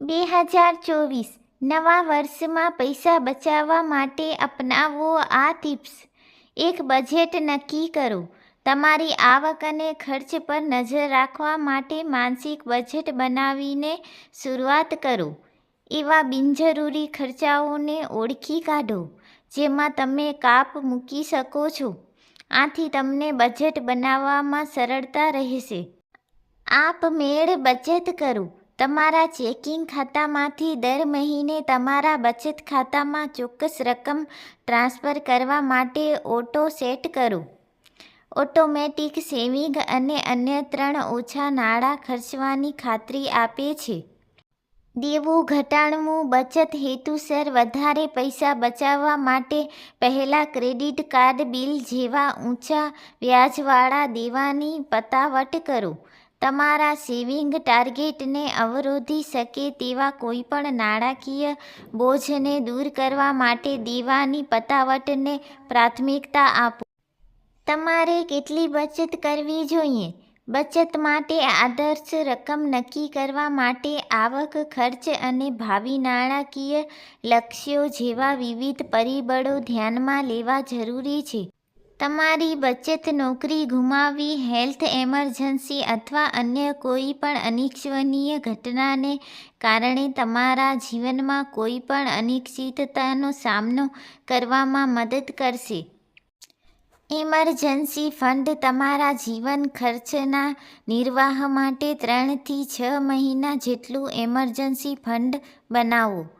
બે હજાર ચોવીસ, નવા વર્ષમાં પૈસા બચાવવા માટે અપનાવો આ ટિપ્સ. એક બજેટ નક્કી કરો. તમારી આવક અને ખર્ચ પર નજર રાખવા માટે માનસિક બજેટ બનાવીને શરૂઆત કરો. એવા બિનજરૂરી ખર્ચાઓને ઓળખી કાઢો, જેમાં તમે કાપ મૂકી શકો છો. આથી તમને બજેટ બનાવવામાં સરળતા રહેશે. આપમેળ બચત કરો. તમારા ચેકિંગ ખાતામાંથી દર મહિને તમારા બચત ખાતામાં ચોક્કસ રકમ ટ્રાન્સફર કરવા માટે ઓટો સેટ કરો. ઓટોમેટિક સેવિંગ અને અન્ય ત્રણ ઓછા નાણાં ખર્ચવાની ખાતરી આપે છે. દેવું ઘટાડવું બચત હેતુસર વધારે પૈસા બચાવવા માટે પહેલાં ક્રેડિટ કાર્ડ બિલ જેવા ઊંચા વ્યાજવાળા દેવાની પતાવટ કરો. તમારા સેવિંગ ટાર્ગેટને અવરોધી શકે તેવા કોઈપણ નાણાકીય બોજને દૂર કરવા માટે દેવાની પતાવટને પ્રાથમિકતા આપો. તમારે કેટલી બચત કરવી જોઈએ? બચત માટે આદર્શ રકમ નક્કી કરવા માટે આવક, ખર્ચ અને ભાવિ નાણાકીય લક્ષ્યો જેવા વિવિધ પરિબળો ધ્યાનમાં લેવા જરૂરી છે. તમારી બચત નોકરી ગુમાવી, હેલ્થ એમરજન્સી અથવા અન્ય કોઈ પણ અનિચ્છનીય ઘટનાને કારણે તમારા જીવનમાં કોઈ પણ અનિશ્ચિતતાનો સામનો કરવામાં મદદ કરશે. ઇમરજન્સી ફંડ તમારા જીવન ખર્ચના નિર્વાહ માટે ત્રણથી છ મહિના જેટલું એમરજન્સી ફંડ બનાવો.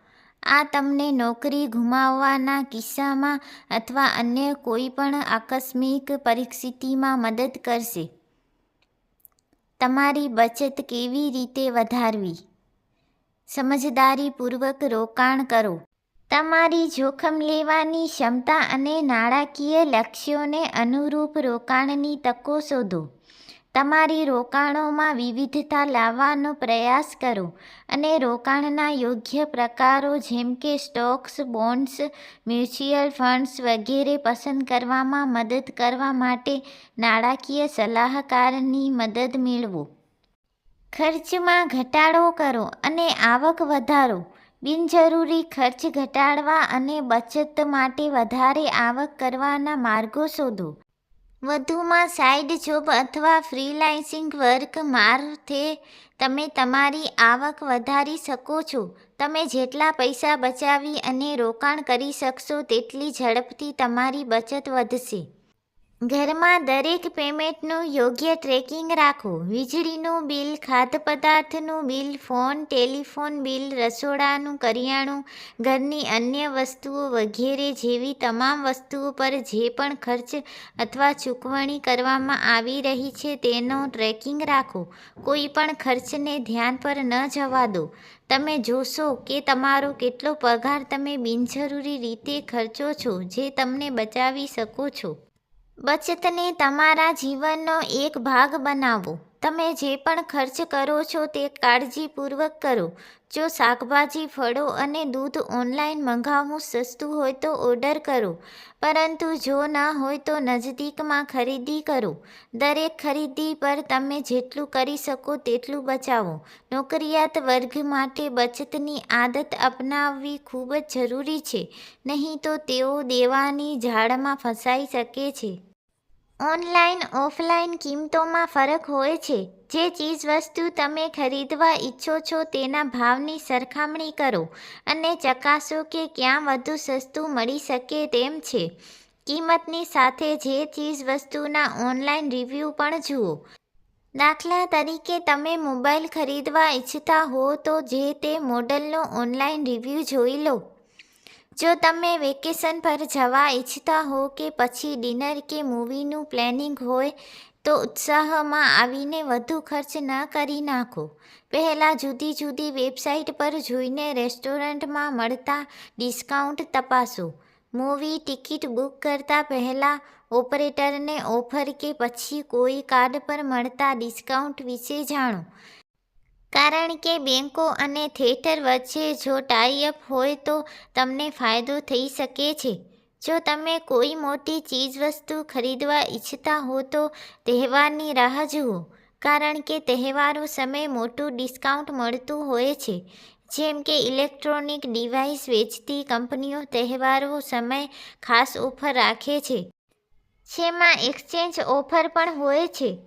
આ તમને નોકરી ગુમાવવાના કિસ્સામાં અથવા અન્ય કોઈપણ આકસ્મિક પરિસ્થિતિમાં મદદ કરશે. તમારી બચત કેવી રીતે વધારવી? સમજદારીપૂર્વક રોકાણ કરો. તમારી જોખમ લેવાની ક્ષમતા અને નાણાકીય લક્ષ્યોને અનુરૂપ રોકાણની તકો શોધો. તમારી રોકાણોમાં વિવિધતા લાવવાનો પ્રયાસ કરો અને રોકાણના યોગ્ય પ્રકારો જેમ કે સ્ટોક્સ, બોન્ડ્સ, મ્યુચ્યુઅલ ફંડ્સ વગેરે પસંદ કરવામાં મદદ કરવા માટે નાણાકીય સલાહકારની મદદ મેળવો. ખર્ચમાં ઘટાડો કરો અને આવક વધારો. બિનજરૂરી ખર્ચ ઘટાડવા અને બચત માટે વધારે આવક કરવાના માર્ગો શોધો. વધુમાં સાઇડ જોબ અથવા ફ્રીલાન્સિંગ વર્ક મારફતે તમે તમારી આવક વધારી શકો છો. તમે જેટલા પૈસા બચાવી અને રોકાણ કરી શકશો, તેટલી ઝડપથી તમારી બચત વધશે. ઘરમાં દરેક પેમેન્ટનું યોગ્ય ટ્રેકિંગ રાખો વીજળીનું બિલ ખાદ્ય પદાર્થનું બિલ, ફોન, ટેલિફોન બિલ, રસોડાનું કરિયાણું, ઘરની અન્ય વસ્તુઓ વગેરે જેવી તમામ વસ્તુઓ પર જે પણ ખર્ચ અથવા ચૂકવણી કરવામાં આવી રહી છે તેનો ટ્રેકિંગ રાખો. કોઈ પણ ખર્ચને ધ્યાન પર ન જવા દો. તમે જોશો કે તમારો કેટલો પગાર તમે બિનજરૂરી રીતે ખર્ચો છો જે તમને બચાવી શકો છો. બચતને તમારા જીવનનો એક ભાગ બનાવો. તમે જે પણ ખર્ચ કરો છો તે કાળજીપૂર્વક કરો. જો શાકભાજી, ફળો અને દૂધ ઓનલાઈન મંગાવવું સસ્તું હોય તો ઓર્ડર કરો. પરંતુ જો ન હોય તો નજદીકમાં ખરીદી કરો. દરેક ખરીદી પર તમે જેટલું કરી શકો તેટલું બચાવો. નોકરિયાત વર્ગ માટે બચતની આદત અપનાવવી ખૂબ જ જરૂરી છે. નહીં તો તેઓ દેવાની ઝાડમાં ફસાઈ શકે છે. ઓનલાઈન, ઓફલાઈન કિંમતોમાં ફરક હોય છે. જે ચીજવસ્તુ તમે ખરીદવા ઈચ્છો છો તેના ભાવની સરખામણી કરો અને ચકાસો કે ક્યાં વધુ સસ્તું મળી શકે તેમ છે. કિંમતની સાથે જે ચીજવસ્તુના ઓનલાઈન રિવ્યૂ પણ જુઓ. દાખલા તરીકે તમે મોબાઈલ ખરીદવા ઈચ્છતા હો તો જે તે મોડલનો ઓનલાઈન રિવ્યૂ જોઈ લો. જો તમે વેકેશન પર જવા ઈચ્છતા હો કે પછી ડિનર કે મૂવીનું પ્લેનિંગ હોય, તો ઉત્સાહમાં આવીને વધુ ખર્ચ ન કરી નાખો. પહેલાં જુદી જુદી વેબસાઇટ પર જોઈને રેસ્ટોરન્ટમાં મળતા ડિસ્કાઉન્ટ તપાસો. મૂવી ટિકિટ બુક કરતાં પહેલાં ઓપરેટરને ઓફર કે પછી કોઈ કાર્ડ પર મળતા ડિસ્કાઉન્ટ વિશે જાણો. કારણ કે બેંકો અને થિયેટર વચ્ચે જો ટાઈઅપ હોય તો તમને ફાયદો થઈ શકે છે. જો તમે કોઈ મોટી ચીજવસ્તુ ખરીદવા ઈચ્છતા હો તો તહેવારની રાહ જુઓ, કારણ કે તહેવારો સમયે મોટું ડિસ્કાઉન્ટ મળતું હોય છે. જેમ કે ઇલેક્ટ્રોનિક ડિવાઇસ વેચતી કંપનીઓ તહેવારો સમય ખાસ ઓફર રાખે છે. જેમાં એક્સચેન્જ ઓફર પણ હોય છે.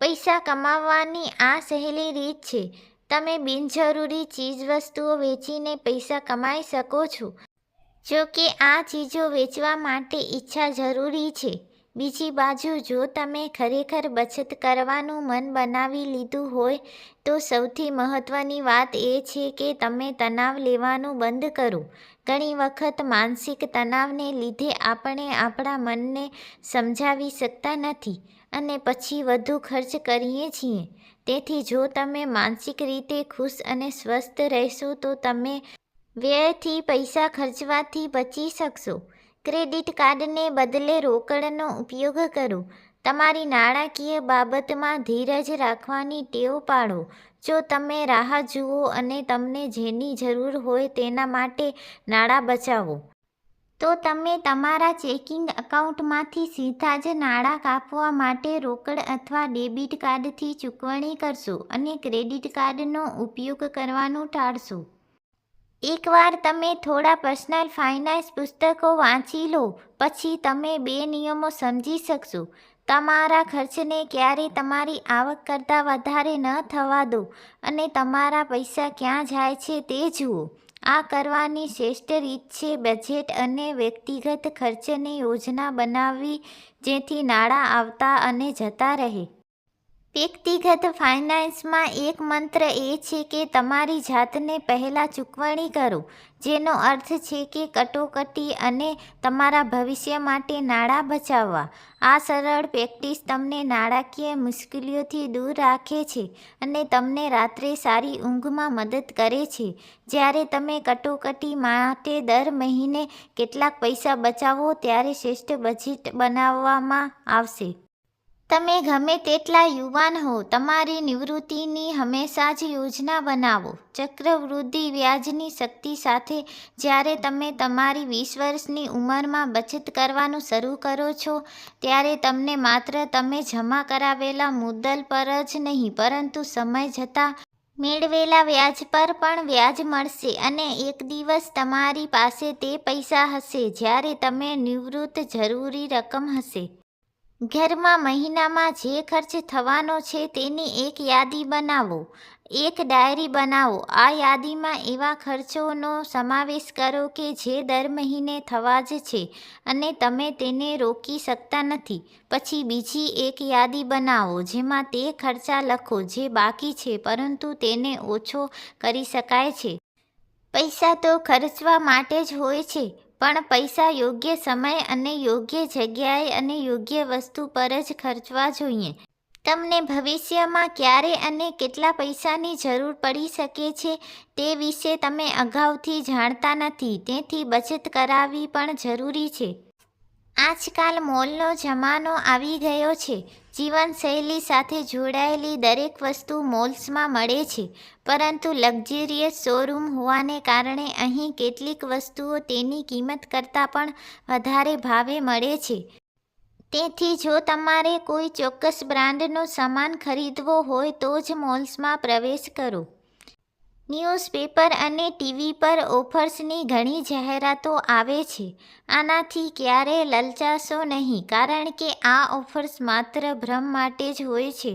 પૈસા કમાવવાની આ સહેલી રીત છે. તમે બિનજરૂરી ચીજવસ્તુઓ વેચીને પૈસા કમાઈ શકો છો. જો કે આ ચીજો વેચવા માટે ઈચ્છા જરૂરી છે. બીજી બાજુ જો તમે ખરેખર બચત કરવાનું મન બનાવી લીધું હોય, તો સૌથી મહત્ત્વની વાત એ છે કે તમે તણાવ લેવાનું બંધ કરો. ઘણી વખત માનસિક તણાવને લીધે આપણે આપણા મનને સમજાવી શકતા નથી અને પછી વધુ ખર્ચ કરીએ છીએ. તેથી જો તમે માનસિક રીતે ખુશ અને સ્વસ્થ રહેશો, તો તમે વ્યયથી પૈસા ખર્ચવાથી બચી શકશો. ક્રેડિટ કાર્ડને બદલે રોકડનો ઉપયોગ કરો. તમારી નાણાકીય બાબતમાં ધીરજ રાખવાની ટેવ પાડો. જો તમે રાહ જુઓ અને તમને જેની જરૂર હોય તેના માટે નાણાં બચાવો. તો તમે તમારા ચેકિંગ એકાઉન્ટમાંથી સીધા જ નાણાં કાપવા માટે રોકડ અથવા ડેબિટ કાર્ડથી ચૂકવણી કરશો અને ક્રેડિટ કાર્ડનો ઉપયોગ કરવાનું ટાળશો. એકવાર તમે થોડા પર્સનલ ફાઇનાન્સ પુસ્તકો વાંચી લો, પછી તમે બે નિયમો સમજી શકશો. તમારા ખર્ચને ક્યારેય તમારી આવક કરતાં વધારે ન થવા દો અને તમારા પૈસા ક્યાં જાય છે તે જુઓ. આ કરવાની શ્રેષ્ઠ રીત છે બજેટ અને વ્યક્તિગત ખર્ચની યોજના બનાવવી, જેથી નાણાં આવતા અને જતા રહે. વ્યક્તિગત ફાઇનાન્સમાં એક મંત્ર એ છે કે તમારી જાતને પહેલાં ચૂકવણી કરો, જેનો અર્થ છે કે કટોકટી અને તમારા ભવિષ્ય માટે નાણાં બચાવવા. આ સરળ પ્રેક્ટિસ તમને નાણાકીય મુશ્કેલીઓથી દૂર રાખે છે અને તમને રાત્રે સારી ઊંઘમાં મદદ કરે છે. જ્યારે તમે કટોકટી માટે દર મહિને કેટલાક પૈસા બચાવો, ત્યારે શ્રેષ્ઠ બજેટ બનાવવામાં આવશે. તમે ગમે તેટલા યુવાન હો તમારી નિવૃત્તિની હંમેશા જ યોજના બનાવો. ચક્રવૃદ્ધિ વ્યાજની શક્તિ સાથે જ્યારે તમે તમારી વીસ વર્ષની ઉંમરમાં બચત કરવાનું શરૂ કરો છો, ત્યારે તમને માત્ર તમે જમા કરાવેલા મુદ્દલ પર જ નહીં, પરંતુ સમય જતાં મેળવેલા વ્યાજ પર પણ વ્યાજ મળશે અને એક દિવસ તમારી પાસે તે પૈસા હશે જ્યારે તમે નિવૃત્ત જરૂરી રકમ હશે. ઘરમાં મહિનામાં જે ખર્ચ થવાનો છે તેની એક યાદી બનાવો. એક ડાયરી બનાવો. આ યાદીમાં એવા ખર્ચોનો સમાવેશ કરો કે જે દર મહિને થવા જ છે અને તમે તેને રોકી શકતા નથી. પછી બીજી એક યાદી બનાવો જેમાં તે ખર્ચા લખો જે બાકી છે પરંતુ તેને ઓછો કરી શકાય છે. પૈસા તો ખર્ચવા માટે જ હોય છે પણ પૈસા યોગ્ય સમય અને યોગ્ય જગ્યાએ અને યોગ્ય વસ્તુ પર જ ખર્ચવા જોઈએ. તમને ભવિષ્યમાં ક્યારે અને કેટલા પૈસાની જરૂર પડી શકે છે તે વિશે તમે અગાઉથી જાણતા નથી, તેથી બચત કરાવવી પણ જરૂરી છે. આજકાલ મોલનો જમાનો આવી ગયો છે. જીવનશૈલી સાથે જોડાયેલી દરેક વસ્તુ મોલ્સમાં મળે છે, પરંતુ લક્ઝરિયસ શોરૂમ હોવાને કારણે અહીં કેટલીક વસ્તુઓ તેની કિંમત કરતાં પણ વધારે ભાવે મળે છે. તેથી જો તમારે કોઈ ચોક્કસ બ્રાન્ડનો સામાન ખરીદવો હોય તો જ મોલ્સમાં પ્રવેશ કરો. ન્યૂઝપેપર અને ટીવી પર ઓફર્સની ઘણી જાહેરાતો આવે છે. આનાથી ક્યારેય લલચાશો નહીં, કારણ કે આ ઓફર્સ માત્ર ભ્રમ માટે જ હોય છે.